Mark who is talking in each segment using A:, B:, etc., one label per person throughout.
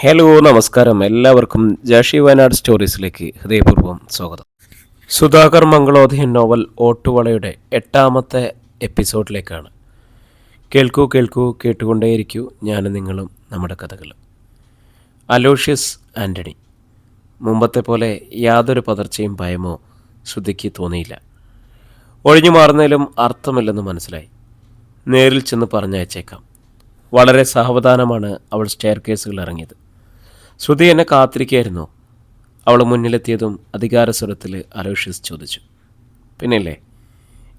A: Hello നമസ്കാരം. എല്ലാവർക്കും ജാഷി വയനാട് സ്റ്റോറീസിലേക്ക് ഹൃദയപൂർവം സ്വാഗതം. സുധാകർ മംഗളോധയൻ നോവൽ ഓട്ടുവളയുടെ എട്ടാമത്തെ എപ്പിസോഡിലേക്കാണ്. കേൾക്കൂ കേൾക്കൂ കേട്ടുകൊണ്ടേയിരിക്കൂ ഞാനും നിങ്ങളും നമ്മുടെ കഥകൾ. അലോഷ്യസ് ആന്റണി മുമ്പത്തെ പോലെ യാതൊരു പതർച്ചയും ഭയമോ ശ്രുതിക്ക് തോന്നിയില്ല. ഒഴിഞ്ഞു മാറുന്നതിലും അർത്ഥമില്ലെന്ന് മനസ്സിലായി. നേരിൽ ചെന്ന് പറഞ്ഞയച്ചേക്കാം. വളരെ സാവധാനമാണ് അവൾ സ്റ്റെയർ കേസുകൾ ഇറങ്ങിയത് ശ്രുതി എന്നെ കാത്തിരിക്കുകയായിരുന്നു അവൾ മുന്നിലെത്തിയതും അധികാരസ്വരത്തിൽ അലോഷ്യസ് ചോദിച്ചു. പിന്നില്ലേ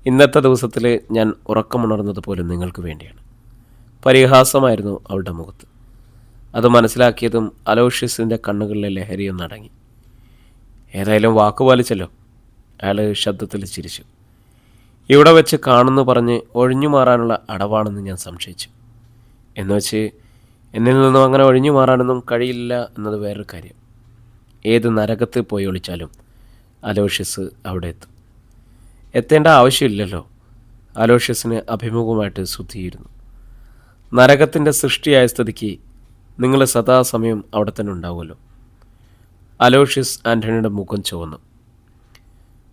A: ഇന്നത്തെ ദിവസത്തിൽ ഞാൻ ഉറക്കമുണർന്നത് പോലും നിങ്ങൾക്ക് വേണ്ടിയാണ്. പരിഹാസമായിരുന്നു അവളുടെ മുഖത്ത്. അത് മനസ്സിലാക്കിയതും അലോഷ്യസിന്റെ കണ്ണുകളിലെ ലഹരിയൊന്ന് അടങ്ങി. ഏതായാലും വാക്കുപാലിച്ചല്ലോ അയാൾ ശബ്ദത്തിൽ ചിരിച്ചു. ഇവിടെ വെച്ച് കാണുന്നു പറഞ്ഞ് ഒഴിഞ്ഞു മാറാനുള്ള അടവാണെന്ന് ഞാൻ സംശയിച്ചു. എന്നുവെച്ച് എന്നിൽ നിന്നും അങ്ങനെ ഒഴിഞ്ഞു മാറാനൊന്നും കഴിയില്ല എന്നത് വേറൊരു കാര്യം. ഏത് നരകത്തിൽ പോയി ഒളിച്ചാലും അലോഷ്യസ് അവിടെ എത്തും. എത്തേണ്ട ആവശ്യമില്ലല്ലോ. അലോഷ്യസിന് അഭിമുഖമായിട്ട് ശുദ്ധിയിരുന്നു നരകത്തിന്റെ സൃഷ്ടിയായ സ്ഥിതിക്ക് നിങ്ങൾ സദാസമയം അവിടെ തന്നെ ഉണ്ടാവുമല്ലോ. അലോഷ്യസ് ആന്റണിയുടെ മുഖം ചുവന്നു.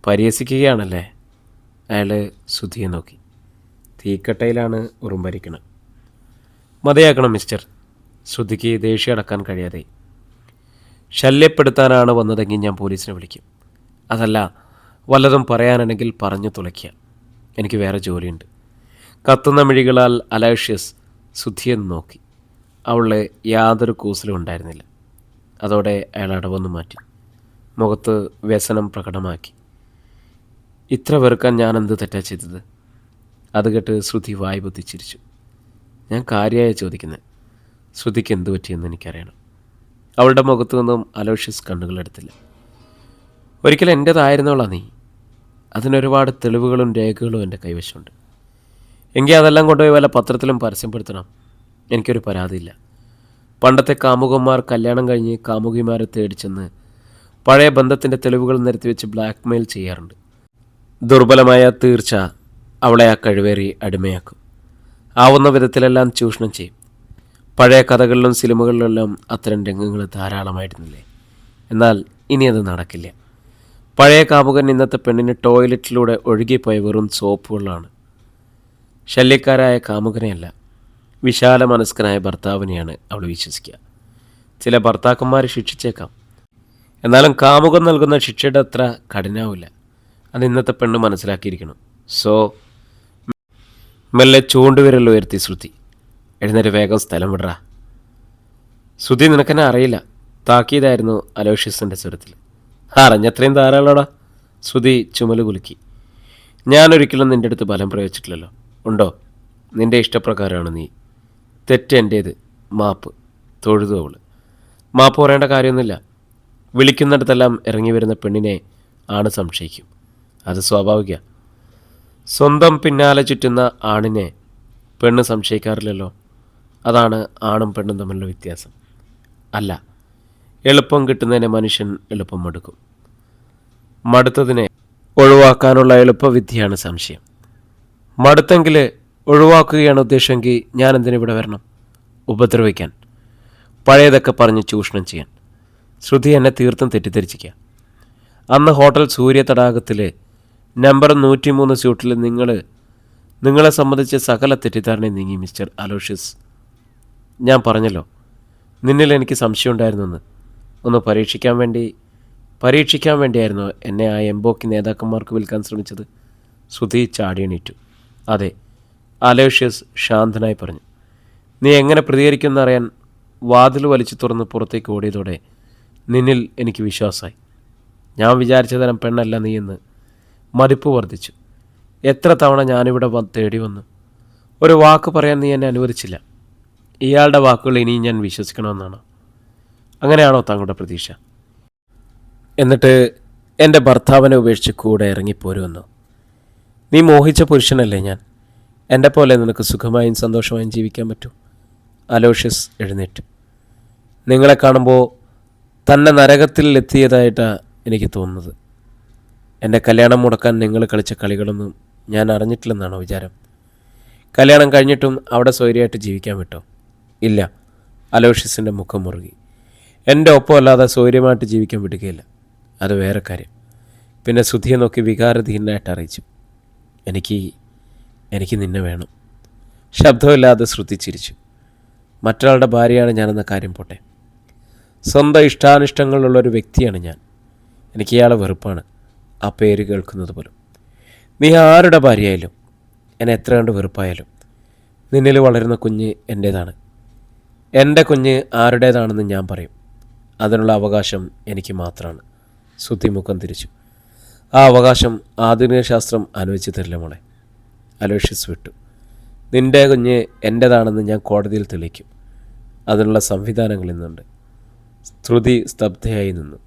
A: പരിഹസിക്കുകയാണല്ലേ? അയാൾ ശുദ്ധിയെ നോക്കി. തീക്കട്ടയിലാണ് ഉറുമ്പരിക്കണം മതിയാക്കണം മിസ്റ്റർ. ശ്രുതിക്ക് ദേഷ്യം അടക്കാൻ കഴിയാതെ. ശല്യപ്പെടുത്താനാണ് വന്നതെങ്കിൽ ഞാൻ പോലീസിനെ വിളിക്കും. അതല്ല വല്ലതും പറയാനാണെങ്കിൽ പറഞ്ഞു തുളയ്ക്കുക. എനിക്ക് വേറെ ജോലിയുണ്ട്. കത്തുന്ന മിഴികളാൽ അലാഷ്യസ് സുധിയെ നോക്കി. അവളെ യാതൊരു കൂസലും ഉണ്ടായിരുന്നില്ല. അതോടെ അയാൾ അടവൊന്നു മാറ്റി. മുഖത്ത് വ്യസനം പ്രകടമാക്കി. ഇത്ര വെറുക്കാൻ ഞാൻ എന്ത് തെറ്റാ ചെയ്തത്? അത് കേട്ട് ശ്രുതി വായ്പൊത്തിച്ചിരിച്ചു ഞാൻ കാര്യമായി ചോദിക്കുന്നത് ശ്രുതിക്ക് എന്തു പറ്റിയെന്ന് എനിക്കറിയണം. അവളുടെ മുഖത്തു നിന്നും അലോഷ്യസ് കണ്ണുകളെടുത്തില്ല ഒരിക്കലും എന്റേതായിരുന്നോളാ നീ. അതിനൊരുപാട് തെളിവുകളും രേഖകളും എന്റെ കൈവശമുണ്ട്. എങ്കിൽ അതെല്ലാം കൊണ്ടുപോയി വല്ല പത്രത്തിലും പരസ്യപ്പെടുത്തണം. എനിക്കൊരു പരാതിയില്ല. പണ്ടത്തെ കാമുകന്മാർ കല്യാണം കഴിഞ്ഞ് കാമുകിമാരെ തേടിച്ചെന്ന് പഴയ ബന്ധത്തിന്റെ തെളിവുകൾ നിരത്തി വെച്ച് ബ്ലാക്ക് മെയിൽ ചെയ്യാറുണ്ട്. ദുർബലമായ തീർച്ച അവളെ ആ കഴിവേറി അടിമയാക്കും. ആവുന്ന വിധത്തിലെല്ലാം ചൂഷണം ചെയ്യും. പഴയ കഥകളിലും സിനിമകളിലെല്ലാം അത്തരം രംഗങ്ങൾ ധാരാളമായിരുന്നില്ലേ? എന്നാൽ ഇനി അത് നടക്കില്ല. പഴയ കാമുകൻ ഇന്നത്തെ പെണ്ണിന് ടോയ്ലറ്റിലൂടെ ഒഴുകിപ്പോയ വെറും സോപ്പുകളാണ്. ശല്യക്കാരായ കാമുകനെയല്ല വിശാല മനസ്കനായ ഭർത്താവിനെയാണ് അവൾ വിശ്വസിക്കുക. ചില ഭർത്താക്കന്മാർ ശിക്ഷിച്ചേക്കാം. എന്നാലും കാമുകൻ നൽകുന്ന ശിക്ഷയുടെ അത്ര കഠിനാവില്ല. അത് ഇന്നത്തെ പെണ്ണ് മനസ്സിലാക്കിയിരിക്കണം. സോ മെല്ലെ ചൂണ്ടുവിരൽ ഉയർത്തി ശ്രുതി. എഴുന്നേറ്റ് വേഗം സ്ഥലം വിടറ. ശ്രുതി നിനക്കെന്നെ അറിയില്ല. താക്കീതായിരുന്നു അലോഷ്യസിന്റെ സ്വരത്തിൽ അറിഞ്ഞത്രയും ധാരാളോടാ ശ്രുതി ചുമൽ കുലുക്കി. ഞാനൊരിക്കലും നിന്റെ അടുത്ത് ബലം പ്രയോഗിച്ചിട്ടില്ലല്ലോ. ഉണ്ടോ? നിന്റെ ഇഷ്ടപ്രകാരമാണ് നീ. തെറ്റ് എന്റേത് മാപ്പ്. തൊഴുതു അവൾ മാപ്പ് പറയേണ്ട കാര്യമൊന്നുമില്ല. വിളിക്കുന്നിടത്തെല്ലാം ഇറങ്ങി വരുന്ന പെണ്ണിനെ ആണ് സംശയിക്കും. അത് സ്വാഭാവിക. സ്വന്തം പിന്നാലെ ചുറ്റുന്ന ആണിനെ പെണ്ണ് സംശയിക്കാറില്ലല്ലോ. അതാണ് ആണും പെണ്ണും തമ്മിലുള്ള വ്യത്യാസം. അല്ല എളുപ്പം കിട്ടുന്നതിനെ മനുഷ്യൻ എളുപ്പം മടുക്കും. മടുത്തതിനെ ഒഴിവാക്കാനുള്ള എളുപ്പവിദ്യയാണ് സംശയം. മടുത്തെങ്കിൽ ഒഴിവാക്കുകയാണ് ഉദ്ദേശമെങ്കിൽ ഞാൻ എന്തിനു ഇവിടെ വരണം? ഉപദ്രവിക്കാൻ. പഴയതൊക്കെ പറഞ്ഞ് ചൂഷണം ചെയ്യാൻ. ശ്രുതി എന്നെ തീർത്തും തെറ്റിദ്ധരിച്ചിരിക്കുക. അന്ന് ഹോട്ടൽ സൂര്യ തടാകത്തിൽ നമ്പർ നൂറ്റിമൂന്ന് സ്യൂട്ടിൽ നിങ്ങൾ നിങ്ങളെ സംബന്ധിച്ച സകല തെറ്റിദ്ധാരണയും നീങ്ങി മിസ്റ്റർ അലോഷ്യസ് ഞാൻ പറഞ്ഞല്ലോ. നിന്നിൽ എനിക്ക് സംശയമുണ്ടായിരുന്നെന്ന്. ഒന്ന് പരീക്ഷിക്കാൻ വേണ്ടി പരീക്ഷിക്കാൻ വേണ്ടിയായിരുന്നു എന്നെ ആ എംബോക്ക് നേതാക്കന്മാർക്ക് വിൽക്കാൻ ശ്രമിച്ചത്. ശ്രുതി ചാടിയണീറ്റു അതെ അലോഷ്യസ് ശാന്തനായി പറഞ്ഞു. നീ എങ്ങനെ പ്രതികരിക്കുമെന്നറിയാൻ വാതിൽ വലിച്ചു തുറന്ന് പുറത്തേക്ക് ഓടിയതോടെ നിന്നിൽ എനിക്ക് വിശ്വാസമായി. ഞാൻ വിചാരിച്ച തരം പെണ്ണല്ല എന്ന് മതിപ്പ് വർദ്ധിച്ചു. എത്ര തവണ ഞാനിവിടെ തേടി വന്നു. ഒരു വാക്ക് പറയാൻ നീ എന്നെ അനുവദിച്ചില്ല. ഇയാളുടെ വാക്കുകൾ ഇനിയും ഞാൻ വിശ്വസിക്കണമെന്നാണ്. അങ്ങനെയാണോ താങ്കളുടെ പ്രതീക്ഷ? എന്നിട്ട് എന്റെ ഭർത്താവിനെ ഉപേക്ഷിച്ച് കൂടെ ഇറങ്ങിപ്പോരുമെന്നോ? നീ മോഹിച്ച പുരുഷനല്ലേ ഞാൻ? എന്റെ പോലെ നിനക്ക് സുഖമായും സന്തോഷമായും ജീവിക്കാൻ പറ്റൂ? അലോഷ്യസ് എഴുന്നേറ്റ്. നിങ്ങളെ കാണുമ്പോൾ തന്നെ നരകത്തിൽ എത്തിയതായിട്ടാണ് എനിക്ക് തോന്നുന്നത്. എന്റെ കല്യാണം മുടക്കാൻ നിങ്ങൾ കളിച്ച കളികളൊന്നും ഞാൻ അറിഞ്ഞിട്ടില്ലെന്നാണോ വിചാരം? കല്യാണം കഴിഞ്ഞിട്ടും അവിടെ സ്വൈര്യമായിട്ട് ജീവിക്കാൻ വിട്ടോ? ഇല്ല. അലോഷ്യസിന്റെ മുഖം മുറുകി. എന്റെ ഒപ്പമല്ലാതെ സൗര്യമായിട്ട് ജീവിക്കാൻ വിടുകയില്ല. അത് വേറെ കാര്യം. പിന്നെ സുധിയെ നോക്കി വികാരധീനായിട്ട് അറിയിച്ചു. എനിക്ക് എനിക്ക് നിന്നെ വേണം. ശബ്ദമില്ലാതെ ശ്രദ്ധിച്ചിരിച്ചു ചിരിച്ചു മറ്റൊരാളുടെ ഭാര്യയാണ് ഞാനെന്ന കാര്യം പോട്ടെ. സ്വന്തം ഇഷ്ടാനിഷ്ടങ്ങളുള്ള ഒരു വ്യക്തിയാണ് ഞാൻ. എനിക്ക് ഇയാളെ വെറുപ്പാണ്. ആ പേര് കേൾക്കുന്നത് പോലും. നീ ആരുടെ ഭാര്യയായാലും എന്നെ എത്ര കണ്ട് വെറുപ്പായാലും നിന്നിൽ വളരുന്ന കുഞ്ഞ് എന്റേതാണ് എന്റെ കുഞ്ഞ് ആരുടേതാണെന്ന് ഞാൻ പറയും. അതിനുള്ള അവകാശം എനിക്ക് മാത്രമാണ് ശ്രുതി മുഖം തിരിച്ചു. ആ അവകാശം ആധുനിക ശാസ്ത്രം അനുവദിച്ചു തരില്ല മോളെ. അലോഷ്യസ് വിട്ടു. നിന്റെ കുഞ്ഞ് എന്റേതാണെന്ന് ഞാൻ കോടതിയിൽ തെളിയിക്കും. അതിനുള്ള സംവിധാനങ്ങൾ ഇന്നുണ്ട്. ശ്രുതി സ്തബ്ധയായി നിന്നു.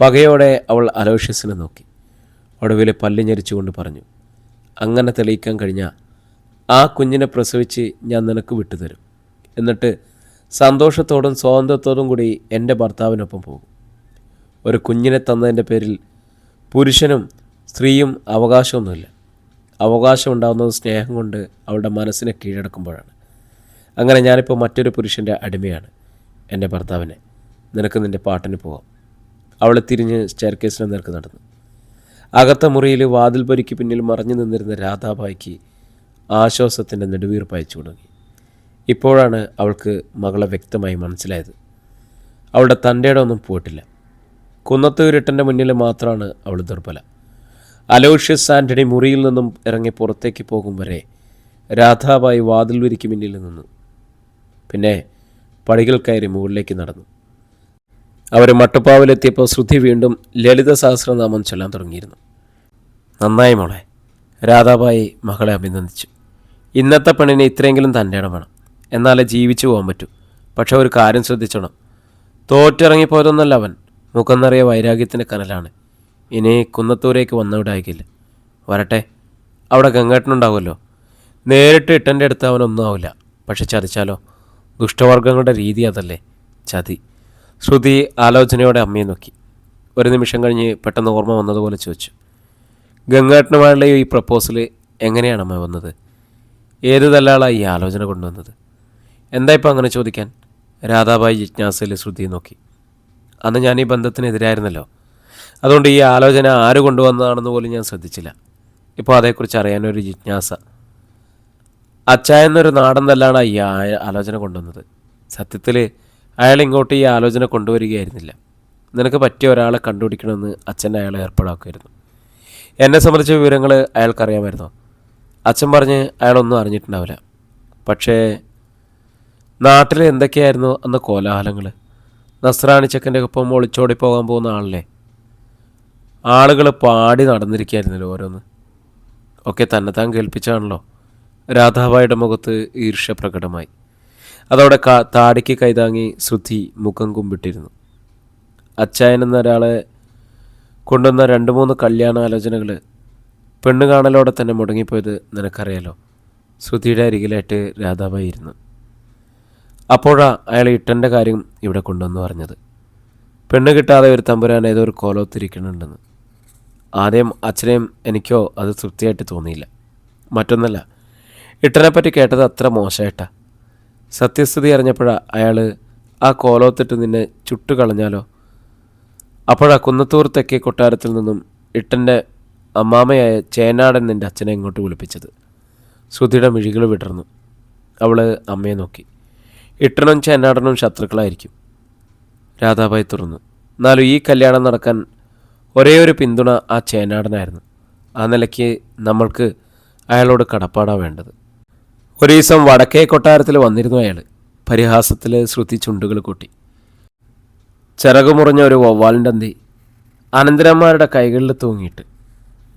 A: പകയോടെ അവൾ അലോഷ്യസിനെ നോക്കി. ഒടുവിൽ പല്ല് പറഞ്ഞു അങ്ങനെ തെളിയിക്കാൻ കഴിഞ്ഞാൽ ആ കുഞ്ഞിനെ പ്രസവിച്ച് ഞാൻ നിനക്ക് വിട്ടുതരും. എന്നിട്ട് സന്തോഷത്തോടും സ്വാതന്ത്ര്യത്തോടും കൂടി എന്റെ ഭർത്താവിനൊപ്പം പോകും. ഒരു കുഞ്ഞിനെ തന്നതിന്റെ പേരിൽ പുരുഷനും സ്ത്രീയും അവകാശമൊന്നുമില്ല. അവകാശം ഉണ്ടാകുന്നത് സ്നേഹം കൊണ്ട് അവളുടെ മനസ്സിനെ കീഴടക്കുമ്പോഴാണ്. അങ്ങനെ ഞാനിപ്പോൾ മറ്റൊരു പുരുഷന്റെ അടിമയാണ്. എന്റെ ഭർത്താവിനെ. നിനക്ക് നിന്റെ പാട്ടിന് പോവാം അവളെ തിരിഞ്ഞ് സ്റ്റെയർക്കേസിനെ നിനക്ക് നടന്നു. അകത്ത മുറിയിൽ വാതിൽ പൊരിക്ക് പിന്നിൽ മറഞ്ഞു നിന്നിരുന്ന രാധാബായിക്ക് ആശ്വാസത്തിന്റെ നെടുവീർപ്പ് അയച്ചു തുടങ്ങി ഇപ്പോഴാണ് അവൾക്ക് മകളെ വ്യക്തമായി മനസ്സിലായത്. അവളുടെ തന്റെ ഒന്നും പോയിട്ടില്ല. കുന്നത്തൂരിട്ടന്റെ മുന്നിൽ മാത്രമാണ് അവൾ ദുർബല. അലോഷ്യസ് ആന്റണി മുറിയിൽ നിന്നും ഇറങ്ങി പുറത്തേക്ക് പോകും വരെ രാധാബായി വാതിൽ വിരിക്ക് മുന്നിൽ നിന്നു. പിന്നെ പടികൾ കയറി മുകളിലേക്ക് നടന്നു. അവർ മട്ടുപ്പാവിലെത്തിയപ്പോൾ ശ്രുതി വീണ്ടും ലളിത സഹസ്രനാമം ചൊല്ലാൻ തുടങ്ങിയിരുന്നു. നന്നായി മോളെ രാധാബായി മകളെ അഭിനന്ദിച്ചു. ഇന്നത്തെ പെണ്ണിനെ ഇത്രയെങ്കിലും തന്റെ ഇടം വേണം. എന്നാലേ ജീവിച്ചു പോകാൻ പറ്റൂ. പക്ഷെ ഒരു കാര്യം ശ്രദ്ധിച്ചോണം. തോറ്റിറങ്ങിപ്പോയതൊന്നല്ല അവൻ. മുഖം നിറയെ വൈരാഗ്യത്തിന്റെ കനലാണ്. ഇനി കുന്നത്തൂരേക്ക് വന്നുവിടായിക്കില്ല. വരട്ടെ അവിടെ ഗംഗേട്ടനുണ്ടാവുമല്ലോ. നേരിട്ട് ഇട്ടന്റെ അടുത്ത് അവനൊന്നും ആവില്ല. പക്ഷെ ചതിച്ചാലോ? ദുഷ്ടവർഗങ്ങളുടെ രീതി അതല്ലേ. ചതി. ശ്രുതി ആലോചനയോടെ അമ്മയെ നോക്കി. ഒരു നിമിഷം കഴിഞ്ഞ് പെട്ടെന്ന് ഓർമ്മ വന്നതുപോലെ ചോദിച്ചു. ഗംഗേട്ടനുമായുള്ള ഈ പ്രപ്പോസൽ എങ്ങനെയാണ് അമ്മ വന്നത്? ഏത് തല്ലാളാണ് ഈ ആലോചന കൊണ്ടുവന്നത്? എന്താ ഇപ്പം അങ്ങനെ ചോദിക്കാൻ? രാധാബായി ജിജ്ഞാസയിൽ ശ്രുതി നോക്കി. അന്ന് ഞാൻ ഈ ബന്ധത്തിനെതിരായിരുന്നല്ലോ. അതുകൊണ്ട് ഈ ആലോചന ആര് കൊണ്ടുവന്നതാണെന്ന് പോലും ഞാൻ ശ്രദ്ധിച്ചില്ല. ഇപ്പോൾ അതേക്കുറിച്ച് അറിയാനൊരു ജിജ്ഞാസ. അച്ഛ എന്നൊരു നാടൻ തല്ലാണ് ഈ ആലോചന കൊണ്ടുവന്നത്. സത്യത്തിൽ അയാൾ ഇങ്ങോട്ട് ഈ ആലോചന കൊണ്ടുവരികയായിരുന്നില്ല. നിനക്ക് പറ്റിയ ഒരാളെ കണ്ടുപിടിക്കണമെന്ന് അച്ഛൻ അയാളെ ഏർപ്പാടാക്കുമായിരുന്നു എന്നെ സംബന്ധിച്ച വിവരങ്ങൾ അയാൾക്കറിയാമായിരുന്നോ? അച്ഛൻ പറഞ്ഞ് അയാളൊന്നും അറിഞ്ഞിട്ടുണ്ടാവില്ല. പക്ഷേ നാട്ടിൽ എന്തൊക്കെയായിരുന്നു അന്ന് കോലാഹലങ്ങൾ നസ്രാണി ചെക്കന്റെ ഒപ്പം ഒളിച്ചോടി പോകാൻ പോകുന്ന ആളല്ലേ? ആളുകൾ പാടി നടന്നിരിക്കുകയായിരുന്നല്ലോ ഓരോന്ന്? ഒക്കെ താൻ കേൾപ്പിച്ചാണല്ലോ. രാധാബായിയുടെ മുഖത്ത് ഈർഷ്യ പ്രകടമായി. അതോടെ കാ താടിക്ക് കൈതാങ്ങി ശ്രുതി മുഖം കുമ്പിട്ടിരുന്നു. അച്ചായൻ എന്ന ഒരാളെ കൊണ്ടുവന്ന രണ്ട് മൂന്ന് കല്യാണാലോചനകൾ പെണ്ണ് കാണലോടെ തന്നെ മുടങ്ങിപ്പോയത് നിനക്കറിയാലോ? ശ്രുതിയുടെ അരികിലായിട്ട് രാധാബായി ഇരുന്നു. അപ്പോഴാ അയാൾ ഇട്ടന്റെ കാര്യം ഇവിടെ കൊണ്ടുവന്ന് പറഞ്ഞത്. പെണ്ണ് കിട്ടാതെ ഒരു തമ്പുരാൻ ഏതോ ഒരു കോലോത്തിരിക്കുന്നുണ്ടെന്ന്. ആദ്യം അച്ഛനെയും എനിക്കോ അത് തൃപ്തിയായിട്ട് തോന്നിയില്ല. മറ്റൊന്നല്ല ഇട്ടനെപ്പറ്റി കേട്ടത് അത്ര മോശമായിട്ടാ സത്യസ്ഥിതി അറിഞ്ഞപ്പോഴാ അയാൾ ആ കോലോത്തിട്ട് നിന്നെ ചുട്ടു കളഞ്ഞാലോ? അപ്പോഴാ കുന്നത്തൂർ തെക്കേ കൊട്ടാരത്തിൽ നിന്നും ഇട്ടന്റെ അമ്മാമയായ ചേനാടൻ നിന്റെ അച്ഛനെ ഇങ്ങോട്ട് വിളിപ്പിച്ചത്. ശ്രുതിയുടെ മിഴികൾ വിടർന്നു. അവൾ അമ്മയെ നോക്കി. ഇട്ടനും ചേനാടനും ശത്രുക്കളായിരിക്കും. രാധാബായി തുറന്നു. എന്നാലും ഈ കല്യാണം നടക്കാൻ ഒരേ ഒരു പിന്തുണ ആ ചേനാടനായിരുന്നു ആ നിലയ്ക്ക് നമ്മൾക്ക് അയാളോട് കടപ്പാടാ വേണ്ടത്. ഒരു ദിവസം വടക്കേ കൊട്ടാരത്തിൽ വന്നിരുന്നു അയാൾ പരിഹാസത്തിൽ ശ്രുതി ചുണ്ടുകൾ കൂട്ടി. ചിറകുമുറിഞ്ഞ ഒരു വവ്വാലിന്റെ അന്തി അനന്തരന്മാരുടെ കൈകളിൽ തൂങ്ങിയിട്ട്.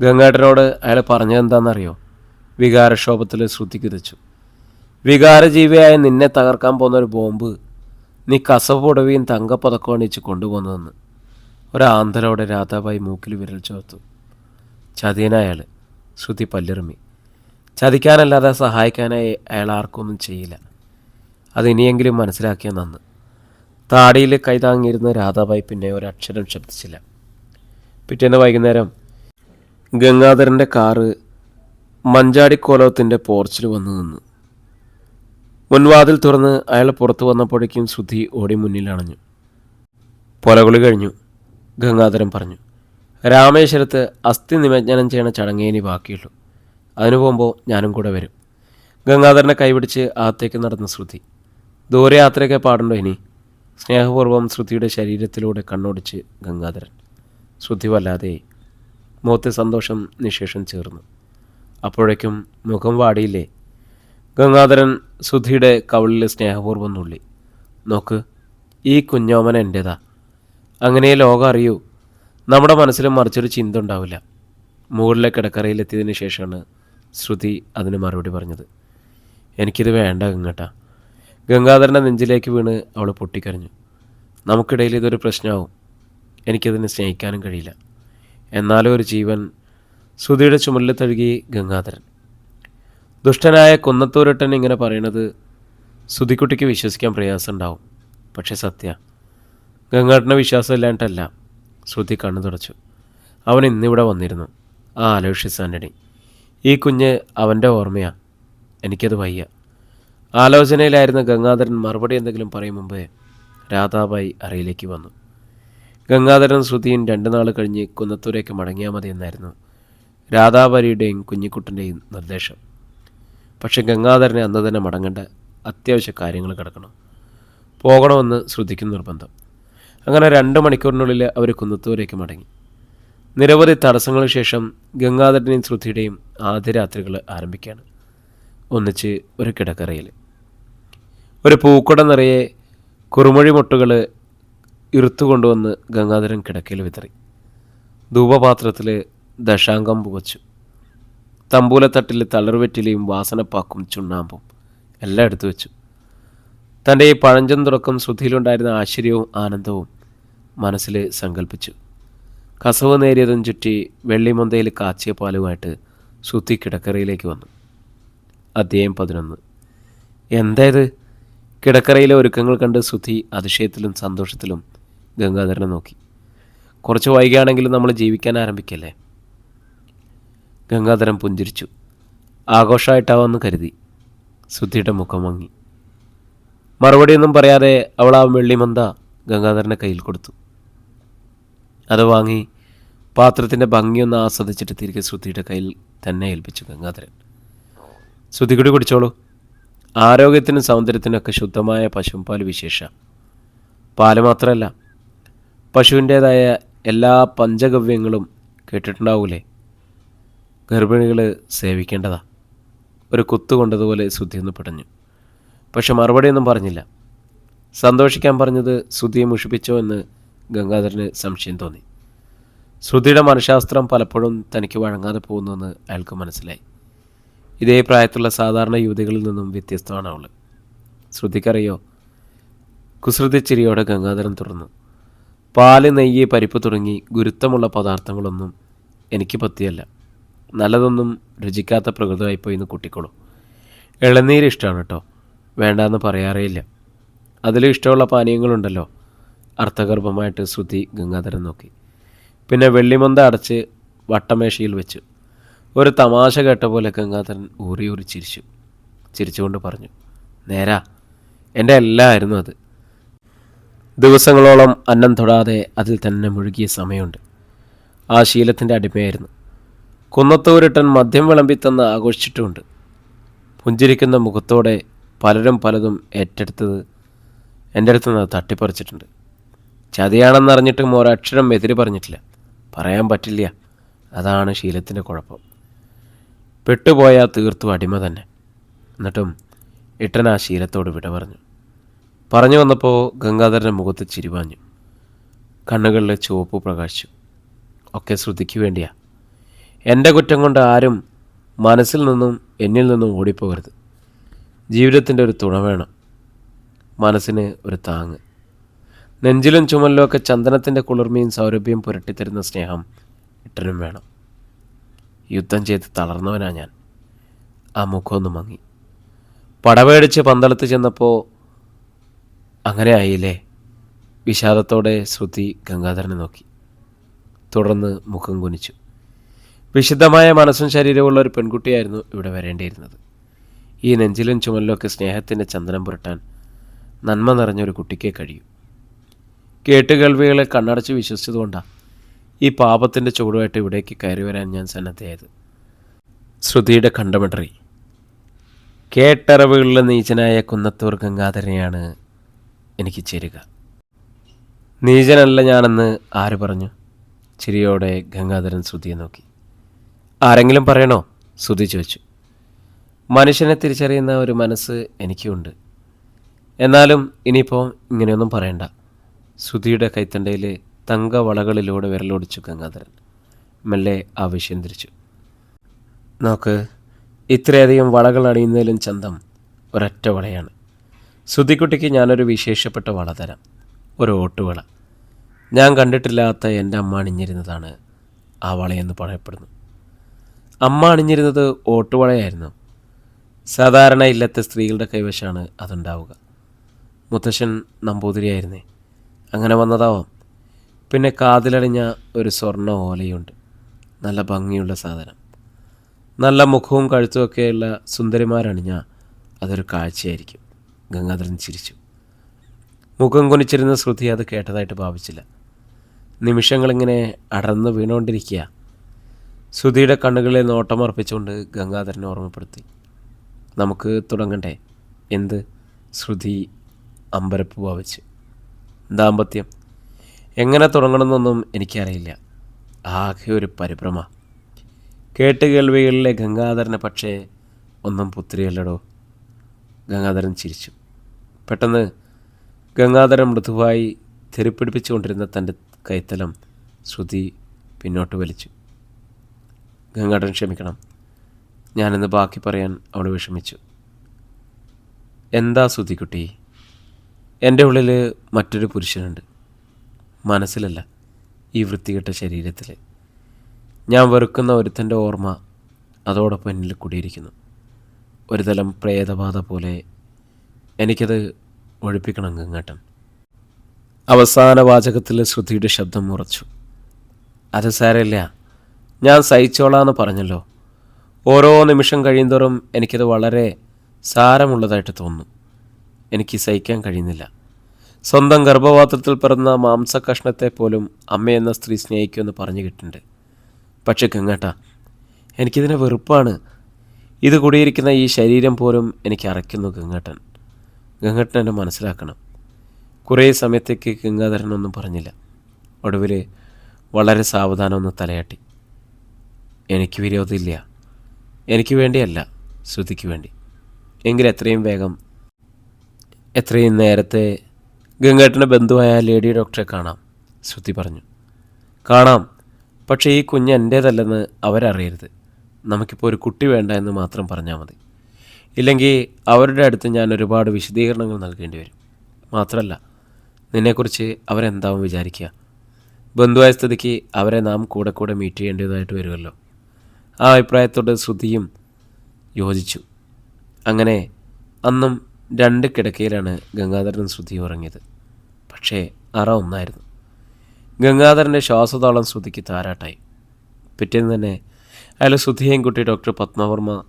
A: ഗംഗാട്ടനോട് അയാൾ പറഞ്ഞതെന്താണെന്നറിയോ വികാരക്ഷോഭത്തിൽ ശ്രുതി കുതിച്ചു. വികാരജീവിയായ നിന്നെ തകർക്കാൻ പോകുന്ന ഒരു ബോംബ് നീ കസവുടവിയും തങ്കപ്പതക്കവും അണിച്ച് കൊണ്ടുപോകുന്നതെന്ന് ഒരാന്തലോടെ രാധാബായി മൂക്കിൽ വിരൽ ചോർത്തു. ചതിയനായാൾ ശ്രുതി പല്ലിറുമി. ചതിക്കാനല്ലാതെ സഹായിക്കാനായി അയാൾ ആർക്കൊന്നും ചെയ്യില്ല. അതിനിയെങ്കിലും മനസ്സിലാക്കിയ നന്ന്. താടിയിൽ കൈതാങ്ങിയിരുന്ന രാധാബായി പിന്നെ ഒരക്ഷരം ശബ്ദിച്ചില്ല. പിറ്റേന്ന് വൈകുന്നേരം ഗംഗാധരന്റെ കാറ് മഞ്ചാടിക്കോലത്തിന്റെ പോർച്ചിൽ വന്നു നിന്നു. മുൻവാതിൽ തുറന്ന് അയാൾ പുറത്തു വന്നപ്പോഴേക്കും ശ്രുതി ഓടി മുന്നിൽ അണഞ്ഞു. പൊലകുളി കഴിഞ്ഞു. ഗംഗാധരൻ പറഞ്ഞു രാമേശ്വരത്ത് അസ്ഥി നിമജ്ജനം ചെയ്യണ ചടങ്ങേ ഇനി ബാക്കിയുള്ളൂ. അതിനു പോകുമ്പോൾ ഞാനും കൂടെ വരും. ഗംഗാധരനെ കൈപിടിച്ച് അകത്തേക്ക് നടന്ന ശ്രുതി ദൂരയാത്രയൊക്കെ പാടുണ്ടോ ഇനി? സ്നേഹപൂർവം ശ്രുതിയുടെ ശരീരത്തിലൂടെ കണ്ണോടിച്ച് ഗംഗാധരൻ ശ്രുതി വല്ലാതെ മുഖത്തെ സന്തോഷം നിശേഷം ചേർന്നു. അപ്പോഴേക്കും മുഖം വാടിയില്ലേ? ഗംഗാധരൻ സുധിയുടെ കവിളിൽ സ്നേഹപൂർവം നുള്ളി. നോക്ക് ഈ കുഞ്ഞോമൻ എന്റേതാ അങ്ങനെ ലോകം അറിയൂ. നമ്മുടെ മനസ്സിലും മറിച്ചൊരു ചിന്ത ഉണ്ടാവില്ല. മുകളിലെ കിടക്കറയിലെത്തിയതിന് ശേഷമാണ് ശ്രുതി അതിന് മറുപടി പറഞ്ഞത്. എനിക്കിത് വേണ്ട ഗംഗട്ട. ഗംഗാധരന്റെ നെഞ്ചിലേക്ക് വീണ് അവൾ പൊട്ടിക്കരഞ്ഞു. നമുക്കിടയിൽ ഇതൊരു പ്രശ്നമാവും. എനിക്കതിനെ സ്നേഹിക്കാനും കഴിയില്ല. എന്നാലും ഒരു ജീവൻ ശ്രുതിയുടെ ചുമലിൽ തഴുകി ഗംഗാധരൻ. ദുഷ്ടനായ കുന്നത്തൂരട്ടൻ ഇങ്ങനെ പറയണത് സുധിക്കുട്ടിക്ക് വിശ്വസിക്കാൻ പ്രയാസമുണ്ടാവും. പക്ഷേ സത്യ ഗംഗാട്ടന് വിശ്വാസമില്ലാണ്ടല്ല ശ്രുതി കണ്ണു തുടച്ചു. അവൻ ഇന്നിവിടെ വന്നിരുന്നു. ആ അലോഷ്യസ് ആന്റണി ഈ കുഞ്ഞ് അവന്റെ ഓർമ്മയാണ് എനിക്കത് വയ്യ. ആലോചനയിലായിരുന്ന ഗംഗാധരൻ മറുപടി എന്തെങ്കിലും പറയും മുമ്പേ രാധാബായി അറയിലേക്ക് വന്നു. ഗംഗാധരൻ ശ്രുതിയും രണ്ടു നാൾ കഴിഞ്ഞ് കുന്നത്തൂരേക്ക് മടങ്ങിയാൽ മതി എന്നായിരുന്നു രാധാബാരിയുടെയും കുഞ്ഞിക്കുട്ടന്റെയും നിർദ്ദേശം. പക്ഷെ ഗംഗാധരനെ അന്ന് തന്നെ മടങ്ങേണ്ട അത്യാവശ്യ കാര്യങ്ങൾ കിടക്കണം. പോകണമെന്ന് ശ്രദ്ധിക്കുന്ന നിർബന്ധം. അങ്ങനെ രണ്ട് മണിക്കൂറിനുള്ളിൽ അവർ കുന്നത്തൂരേക്ക് മടങ്ങി. നിരവധി തടസ്സങ്ങൾക്ക് ശേഷം ഗംഗാധരന്റെയും ശ്രുതിയുടെയും ആദ്യ രാത്രികൾ ആരംഭിക്കുകയാണ്. ഒന്നിച്ച് ഒരു കിടക്കറയിൽ ഒരു പൂക്കുട നിറയെ കുറുമൊഴി മുട്ടുകൾ ഇറുത്തു കൊണ്ടുവന്ന് ഗംഗാധരൻ കിടക്കയിൽ വിതറി. ധൂപപാത്രത്തിൽ ദശാംഗം പുകച്ചു. തമ്പൂലത്തട്ടിൽ തളർവെറ്റിലെയും വാസനപ്പാക്കും ചുണ്ണാമ്പും എല്ലാം എടുത്തു വെച്ചു. തന്റെ ഈ പഴഞ്ചൻ തുറക്കം ശ്രുതിയിലുണ്ടായിരുന്ന ആശ്ചര്യവും ആനന്ദവും മനസ്സിൽ സങ്കല്പിച്ചു കസവ് നേരിയതും ചുറ്റി വെള്ളിമൊന്തയിൽ കാച്ചിയ പാലുമായിട്ട് ശ്രുതി കിടക്കറയിലേക്ക് വന്നു. അധ്യായം പതിനൊന്ന്. എന്തായത്? കിടക്കറയിലെ ഒരുക്കങ്ങൾ കണ്ട് ശ്രുതി അതിശയത്തിലും സന്തോഷത്തിലും ഗംഗാധരനെ നോക്കി. കുറച്ച് വൈകിയാണെങ്കിലും നമ്മൾ ജീവിക്കാൻ ആരംഭിക്കല്ലേ? ഗംഗാധരൻ പുഞ്ചിരിച്ചു. ആഘോഷമായിട്ടാവാമെന്ന് കരുതി. സുധിയുടെ മുഖം മങ്ങി. മറുപടിയൊന്നും പറയാതെ അവൾ ആ വെള്ളിമന്ത ഗംഗാധരന്റെ കയ്യിൽ കൊടുത്തു. അത് വാങ്ങി പാത്രത്തിന്റെ ഭംഗിയൊന്ന് ആസ്വദിച്ചിട്ട് തിരികെ ശ്രുതിയുടെ കയ്യിൽ തന്നെ ഏൽപ്പിച്ചു ഗംഗാധരൻ. ശ്രുതി കൂടി കുടിച്ചോളൂ. ആരോഗ്യത്തിനും സൗന്ദര്യത്തിനൊക്കെ ശുദ്ധമായ പശുമ്പാൽ വിശേഷ. പാൽ മാത്രമല്ല പശുവിന്റേതായ എല്ലാ പഞ്ചഗവ്യങ്ങളും കേട്ടിട്ടുണ്ടാവൂലേ? ഗർഭിണികൾ സേവിക്കേണ്ടതാ. ഒരു കുത്തു കൊണ്ടതുപോലെ എന്ന് പിടഞ്ഞു. പക്ഷെ മറുപടിയൊന്നും പറഞ്ഞില്ല. സന്തോഷിക്കാൻ പറഞ്ഞത് ശ്രുതിയെ മുഷിപ്പിച്ചോ എന്ന് ഗംഗാധരന് സംശയം തോന്നി. ശ്രുതിയുടെ മനഃശാസ്ത്രം പലപ്പോഴും തനിക്ക് വഴങ്ങാതെ പോകുന്നുവെന്ന് അയാൾക്ക് മനസ്സിലായി. ഇതേ പ്രായത്തിലുള്ള സാധാരണ യുവതികളിൽ നിന്നും വ്യത്യസ്തമാണ് അവൾ ശ്രുതിക്കറിയോ? കുസൃതി ചിരിയോടെ ഗംഗാധരൻ തുടർന്നു പാൽ നെയ്യ് പരിപ്പ് തുടങ്ങി ഗുരുത്വമുള്ള പദാർത്ഥങ്ങളൊന്നും എനിക്ക് പറ്റിയല്ല. നല്ലതൊന്നും രുചിക്കാത്ത പ്രകൃതമായി പോയി ഇന്ന് കൂട്ടിക്കോളൂ. ഇളനീര് ഇഷ്ടമാണ് കേട്ടോ. വേണ്ടാന്ന് പറയാറേയില്ല. അതിലും ഇഷ്ടമുള്ള പാനീയങ്ങളുണ്ടല്ലോ. അർത്ഥഗർഭമായിട്ട് ശ്രുതി ഗംഗാധരൻ നോക്കി. പിന്നെ വെള്ളിമന്ത അടച്ച് വട്ടമേശയിൽ വെച്ചു. ഒരു തമാശ കേട്ട പോലെ ഗംഗാധരൻ ഊറി ഊറി ചിരിച്ചു. ചിരിച്ചുകൊണ്ട് പറഞ്ഞു നേരാ എന്റെ എല്ലായിരുന്നു അത്. ദിവസങ്ങളോളം അന്നം തൊടാതെ അതിൽ തന്നെ മുഴുകിയ സമയമുണ്ട്. ആ ശീലത്തിന്റെ അടിമയായിരുന്നു. കുന്നത്തൂരിട്ടൻ മദ്യം വിളമ്പിത്തന്ന് ആഘോഷിച്ചിട്ടുമുണ്ട് പുഞ്ചിരിക്കുന്ന മുഖത്തോടെ പലരും പലതും ഏറ്റെടുത്തത് എന്റെ അടുത്ത് നിന്ന് തട്ടിപ്പറിച്ചിട്ടുണ്ട്. ചതിയാണെന്നറിഞ്ഞിട്ടും ഒരക്ഷരം എതിര് പറഞ്ഞിട്ടില്ല. പറയാൻ പറ്റില്ല. അതാണ് ശീലത്തിന്റെ കുഴപ്പം. പെട്ടുപോയാൽ തീർത്തു അടിമ തന്നെ. എന്നിട്ടും ഇട്ടൻ ആ ശീലത്തോട് വിട പറഞ്ഞു. പറഞ്ഞു വന്നപ്പോൾ ഗംഗാധരന്റെ മുഖത്ത് ചിരിവാഞ്ഞു. കണ്ണുകളിലെ ചുവപ്പ് പ്രകാശിച്ചു. ഒക്കെ ശ്രുതിക്ക് വേണ്ടിയാ. എന്റെ കുറ്റം കൊണ്ട് ആരും മനസ്സിൽ നിന്നും എന്നിൽ നിന്നും ഓടിപ്പോകരുത്. ജീവിതത്തിന്റെ ഒരു തുണ വേണം. മനസ്സിന് ഒരു താങ്ങ്. നെഞ്ചിലും ചുമലിലും ഒക്കെ ചന്ദനത്തിന്റെ കുളിർമയും സൗരഭ്യവും പുരട്ടിത്തരുന്ന സ്നേഹം ഇട്ടനും വേണം. യുദ്ധം ചെയ്ത് തളർന്നവനാ ഞാൻ. ആ മുഖമൊന്ന് മങ്ങി. പടവേടിച്ച് പന്തളത്ത് ചെന്നപ്പോൾ അങ്ങനെ ആയില്ലേ? വിഷാദത്തോടെ ശ്രുതി ഗംഗാധരനെ നോക്കി. തുടർന്ന് മുഖം കുനിച്ചു. വിശുദ്ധമായ മനസ്സും ശരീരമുള്ള ഒരു പെൺകുട്ടിയായിരുന്നു ഇവിടെ വരേണ്ടിയിരുന്നത്. ഈ നെഞ്ചിലും ചുമലിലും ഒക്കെ സ്നേഹത്തിന്റെ ചന്ദനം പുരട്ടാൻ നന്മ നിറഞ്ഞൊരു കുട്ടിക്കേ കഴിയൂ. കേട്ടുകേൾവികളെ കണ്ണടച്ച് വിശ്വസിച്ചതുകൊണ്ടാണ് ഈ പാപത്തിന്റെ ചുവടുമായിട്ട് ഇവിടേക്ക് കയറി വരാൻ ഞാൻ സന്നദ്ധയായത്. ശ്രുതിയുടെ കണ്ടമെട്രി കേട്ടറിവുകളിലെ നീചനായ കുന്നത്തൂർ ഗംഗാധരനെയാണ് എനിക്ക് ചേരുക. നീചനല്ല ഞാനെന്ന് ആര് പറഞ്ഞു? ചിരിയോടെ ഗംഗാധരൻ ശ്രുതിയെ നോക്കി. ആരെങ്കിലും പറയണോ? ശ്രുതി ചോദിച്ചു. മനുഷ്യനെ തിരിച്ചറിയുന്ന ഒരു മനസ്സ് എനിക്കുമുണ്ട് എന്നാലും ഇനിയിപ്പോൾ ഇങ്ങനെയൊന്നും പറയണ്ട. ശ്രുതിയുടെ കൈത്തണ്ടയിൽ തങ്ക വളകളിലൂടെ വിരലോടിച്ചു ഗംഗാധരൻ. മെല്ലെ ആ വിഷയം തിരിച്ചു. നോക്ക് ഇത്രയധികം വളകൾ അണിയുന്നതിലും ചന്തം ഒരൊറ്റ വളയാണ്. ശ്രുതിക്കുട്ടിക്ക് ഞാനൊരു വിശേഷപ്പെട്ട വള തരാം. ഒരു ഓട്ടുവള. ഞാൻ കണ്ടിട്ടില്ലാത്ത എന്റെ അമ്മ അണിഞ്ഞിരുന്നതാണ് ആ വളയെന്ന് പറയപ്പെടുന്നു. അമ്മ അണിഞ്ഞിരുന്നത് ഓട്ടുവളയായിരുന്നു. സാധാരണ ഇല്ലാത്ത സ്ത്രീകളുടെ കൈവശമാണ് അതുണ്ടാവുക. മുത്തശ്ശൻ നമ്പൂതിരിയായിരുന്നേ. അങ്ങനെ വന്നതാവാം. പിന്നെ കാതിലണിഞ്ഞ ഒരു സ്വർണ ഓലയുണ്ട്. നല്ല ഭംഗിയുള്ള സാധനം. നല്ല മുഖവും കഴുത്തുമൊക്കെയുള്ള സുന്ദരിമാരണിഞ്ഞ അതൊരു കാഴ്ചയായിരിക്കും. ഗംഗാധരൻ ചിരിച്ചു. മുഖം കുനിച്ചിരുന്ന ശ്രുതി അത് കേട്ടതായിട്ട് ഭാവിച്ചില്ല. നിമിഷങ്ങളിങ്ങനെ അടർന്ന് വീണുകൊണ്ടിരിക്കുക. ശ്രുതിയുടെ കണ്ണുകളിൽ നോട്ടമർപ്പിച്ചുകൊണ്ട് ഗംഗാധരനെ ഓർമ്മപ്പെടുത്തി. നമുക്ക് തുടങ്ങട്ടെ എന്ത്? ശ്രുതി അമ്പരപ്പ് ഭാവിച്ച് ദാമ്പത്യം. എങ്ങനെ തുടങ്ങണമെന്നൊന്നും എനിക്കറിയില്ല. ആകെ ഒരു പരിഭ്രമ. കേട്ട് കേൾവികളിലെ ഗംഗാധരനെ പക്ഷേ ഒന്നും പുത്രിയല്ലടോ. ഗംഗാധരൻ ചിരിച്ചു. പെട്ടെന്ന് ഗംഗാധരൻ മൃദുവായി തെരുപ്പിടിപ്പിച്ചുകൊണ്ടിരുന്ന തന്റെ കൈത്തലം ശ്രുതി പിന്നോട്ട് വലിച്ചു. ഗംഗാധരൻ ക്ഷമിക്കണം. ഞാനിന്ന് ബാക്കി പറയാൻ അവൾ വിഷമിച്ചു. എന്താ ശ്രുതിക്കുട്ടി? എന്റെ ഉള്ളിൽ മറ്റൊരു പുരുഷനുണ്ട്. മനസ്സിലല്ല ഈ വൃത്തികെട്ട ശരീരത്തിൽ ഞാൻ വെറുക്കുന്ന ഒരുത്തന്റെ ഓർമ്മ അതോടൊപ്പം എന്നിൽ കൂടിയിരിക്കുന്നു. ഒരു തലം പ്രേതബാധ പോലെ എനിക്കത് ഒഴിപ്പിക്കണം ഗംഗാട്ടൻ അവസാന വാചകത്തിൽ ശ്രുതിയുടെ ശബ്ദം ഉറച്ചു. അത് സാരമില്ല. ഞാൻ സഹിച്ചോളാന്ന് പറഞ്ഞല്ലോ. ഓരോ നിമിഷം കഴിയുന്തോറും എനിക്കത് വളരെ സാരമുള്ളതായിട്ട് തോന്നുന്നു. എനിക്ക് സഹിക്കാൻ കഴിയുന്നില്ല. സ്വന്തം ഗർഭപാത്രത്തിൽ പിറന്ന മാംസകഷ്ണത്തെ പോലും അമ്മയെന്ന സ്ത്രീ സ്നേഹിക്കുമെന്ന് പറഞ്ഞു കിട്ടുന്നുണ്ട് പക്ഷെ കിങ്ങട്ട എനിക്കിതിനെ വെറുപ്പാണ്. ഇത് കൂടിയിരിക്കുന്ന ഈ ശരീരം പോലും എനിക്ക് അറയ്ക്കുന്നു ഗംഗാട്ടൻ. ഗംഗാട്ടൻ എന്നെ മനസ്സിലാക്കണം. കുറേ സമയത്തേക്ക് ഗംഗാധരനൊന്നും പറഞ്ഞില്ല. ഒടുവിൽ വളരെ സാവധാനം ഒന്ന് തലയാട്ടി. എനിക്ക് വിരോധമില്ല. എനിക്ക് വേണ്ടിയല്ല ശ്രുതിക്ക് വേണ്ടി. എങ്കിൽ എത്രയും വേഗം എത്രയും നേരത്തെ ഗംഗേട്ടന്റെ ബന്ധുവായ ലേഡി ഡോക്ടറെ കാണാം ശ്രുതി പറഞ്ഞു. കാണാം പക്ഷേ ഈ കുഞ്ഞ് എന്റേതല്ലെന്ന് അവരറിയരുത്. നമുക്കിപ്പോൾ ഒരു കുട്ടി വേണ്ട എന്ന് മാത്രം പറഞ്ഞാൽ മതി. ഇല്ലെങ്കിൽ അവരുടെ അടുത്ത് ഞാൻ ഒരുപാട് വിശദീകരണങ്ങൾ നൽകേണ്ടി വരും. മാത്രമല്ല നിന്നെക്കുറിച്ച് അവരെന്താവും വിചാരിക്കുക? ബന്ധുവായ സ്ഥിതിക്ക് അവരെ നാം കൂടെ കൂടെ മീറ്റ് ചെയ്യേണ്ടതായിട്ട് വരുമല്ലോ. ആ അഭിപ്രായത്തോട് ശ്രുതിയും യോജിച്ചു. അങ്ങനെ അന്നും രണ്ട് കിടക്കയിലാണ് ഗംഗാധരനും ശ്രുതി ഉറങ്ങിയത്. പക്ഷേ അറ ഒന്നായിരുന്നു. ഗംഗാധരന്റെ ശ്വാസതാളം ശ്രുതിക്ക് താരാട്ടായി. പിറ്റേന്ന് തന്നെ അയാൾ ശ്രുതിയെയും കുട്ടി ഡോക്ടർ പത്മവർമ്മ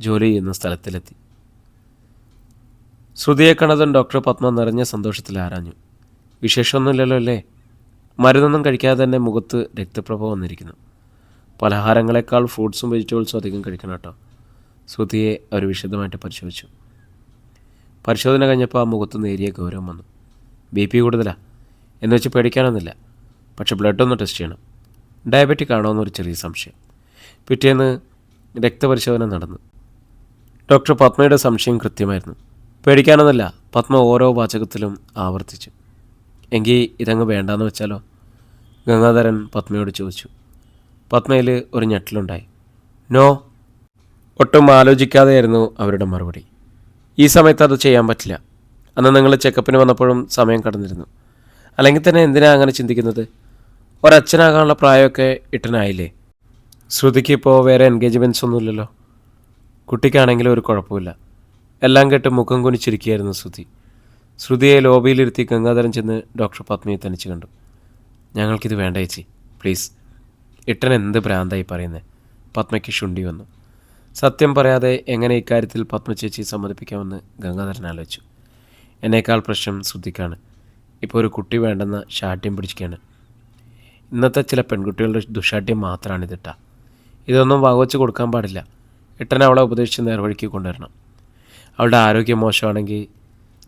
A: ജോലി ചെയ്യുന്ന സ്ഥലത്തിലെത്തി. ശ്രുതിയെ കണ്ടതും ഡോക്ടർ പത്മ നിറഞ്ഞ സന്തോഷത്തിൽ ആരാഞ്ഞു. വിശേഷമൊന്നുമില്ലല്ലോ അല്ലേ? മരുന്നൊന്നും കഴിക്കാതെ തന്നെ മുഖത്ത് രക്തപ്രഭ വന്നിരിക്കുന്നു. പലഹാരങ്ങളെക്കാൾ ഫ്രൂട്ട്സും വെജിറ്റബിൾസും അധികം കഴിക്കണം കേട്ടോ. ശ്രുതിയെ അവർ വിശദമായിട്ട് പരിശോധിച്ചു. പരിശോധന കഴിഞ്ഞപ്പോൾ ആ മുഖത്ത് നേരിയ ഗൗരവം വന്നു. ബി പി കൂടുതലാണ് എന്ന് വെച്ച് പേടിക്കാനൊന്നുമില്ല. പക്ഷേ ബ്ലഡ് ഒന്ന് ടെസ്റ്റ് ചെയ്യണം. ഡയബറ്റിക് ആണോ എന്നൊരു ചെറിയ സംശയം. പിറ്റേന്ന് രക്തപരിശോധന നടന്നു. ഡോക്ടർ പത്മയുടെ സംശയം കൃത്യമായിരുന്നു. പേടിക്കാനൊന്നുമില്ല. പത്മ ഓരോ വാചകത്തിലും ആവർത്തിച്ചു. എങ്കിൽ ഇതങ്ങ് വേണ്ടാന്ന് വെച്ചാലോ? ഗംഗാധരൻ പത്മയോട് ചോദിച്ചു. പത്മയിൽ ഒരു ഞെട്ടലുണ്ടായി. നോ. ഒട്ടും ആലോചിക്കാതെയായിരുന്നു അവരുടെ മറുപടി. ഈ സമയത്ത് അത് ചെയ്യാൻ പറ്റില്ല. അന്ന് നിങ്ങൾ ചെക്കപ്പിന് വന്നപ്പോഴും സമയം കടന്നിരുന്നു. അല്ലെങ്കിൽ തന്നെ എന്തിനാ അങ്ങനെ ചിന്തിക്കുന്നത്? ഒരച്ഛനാകാനുള്ള പ്രായമൊക്കെ ഇട്ടനായില്ലേ? ശ്രുതിക്ക് ഇപ്പോൾ വേറെ എൻഗേജ്മെന്റ്സ് ഒന്നുമില്ലല്ലോ കുട്ടിക്കാണെങ്കിലും ഒരു കുഴപ്പമില്ല. എല്ലാം കേട്ട് മുഖം കുനിച്ചിരിക്കുകയായിരുന്നു ശ്രുതി. ശ്രുതിയെ ലോബിയിലിരുത്തി ഗംഗാധരൻ ചെന്ന് ഡോക്ടർ പത്മിയെ തനിച്ച് കണ്ടു. ഞങ്ങൾക്കിത് വേണ്ട ചേച്ചി. പ്ലീസ് ഇട്ടൻ എന്ത് ഭ്രാന്തായി പറയുന്നത് പത്മയ്ക്ക് ശുണ്ടി വന്നു. സത്യം പറയാതെ എങ്ങനെ ഇക്കാര്യത്തിൽ പത്മ ചേച്ചി സമ്മതിപ്പിക്കാമെന്ന് ഗംഗാധരൻ ആലോചിച്ചു. എന്നേക്കാൾ പ്രശ്നം ശ്രദ്ധിക്കാണ് ഇപ്പോൾ ഒരു കുട്ടി വേണ്ടെന്ന ശാഠ്യം പിടിച്ചിരിക്കുകയാണ്. ഇന്നത്തെ ചില പെൺകുട്ടികളുടെ ദുശാഠ്യം മാത്രമാണ് ഇതിട്ട ഇതൊന്നും വകവച്ച് കൊടുക്കാൻ പാടില്ല. ഇട്ടൻ അവളെ ഉപദേശിച്ച് നേർവഴിക്ക് കൊണ്ടുവരണം. അവളുടെ ആരോഗ്യം മോശമാണെങ്കിൽ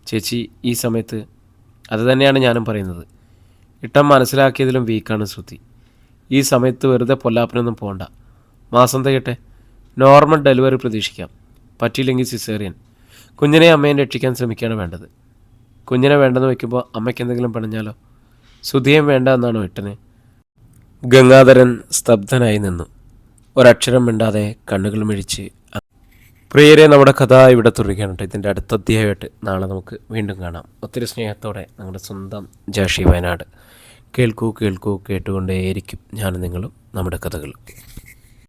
A: ചേച്ചി ഈ സമയത്ത് അത് തന്നെയാണ് ഞാനും പറയുന്നത്. ഇട്ടൻ മനസ്സിലാക്കിയതിലും വീക്കാണ് ശ്രുതി. ഈ സമയത്ത് വെറുതെ പൊല്ലാപ്പിനൊന്നും പോകണ്ട മാസം തികട്ടെ. നോർമൽ ഡെലിവറി പ്രതീക്ഷിക്കാം. പറ്റിയില്ലെങ്കിൽ സിസേറിയൻ. കുഞ്ഞിനെ അമ്മയെ രക്ഷിക്കാൻ ശ്രമിക്കുകയാണ് വേണ്ടത്. കുഞ്ഞിനെ വേണ്ടെന്ന് വയ്ക്കുമ്പോൾ അമ്മയ്ക്ക് എന്തെങ്കിലും പണിഞ്ഞാലോ? സുധിയും വേണ്ട എന്നാണോ ഇട്ടന്? ഗംഗാധരൻ സ്തബ്ധനായി നിന്നു. ഒരക്ഷരം മിണ്ടാതെ കണ്ണുകൾ മിഴിച്ച് പ്രിയരെ നമ്മുടെ കഥ ഇവിടെ തുടരുകയാണ് കേട്ടോ. ഇതിന്റെ അടുത്ത അധ്യായമായിട്ട് നാളെ നമുക്ക് വീണ്ടും കാണാം. ഒത്തിരി സ്നേഹത്തോടെ നമ്മുടെ സ്വന്തം ജാഷി വയനാട്. കേൾക്കൂ കേൾക്കൂ കേട്ടുകൊണ്ടേയിരിക്കും ഞാനും നിങ്ങളും നമ്മുടെ കഥകൾ.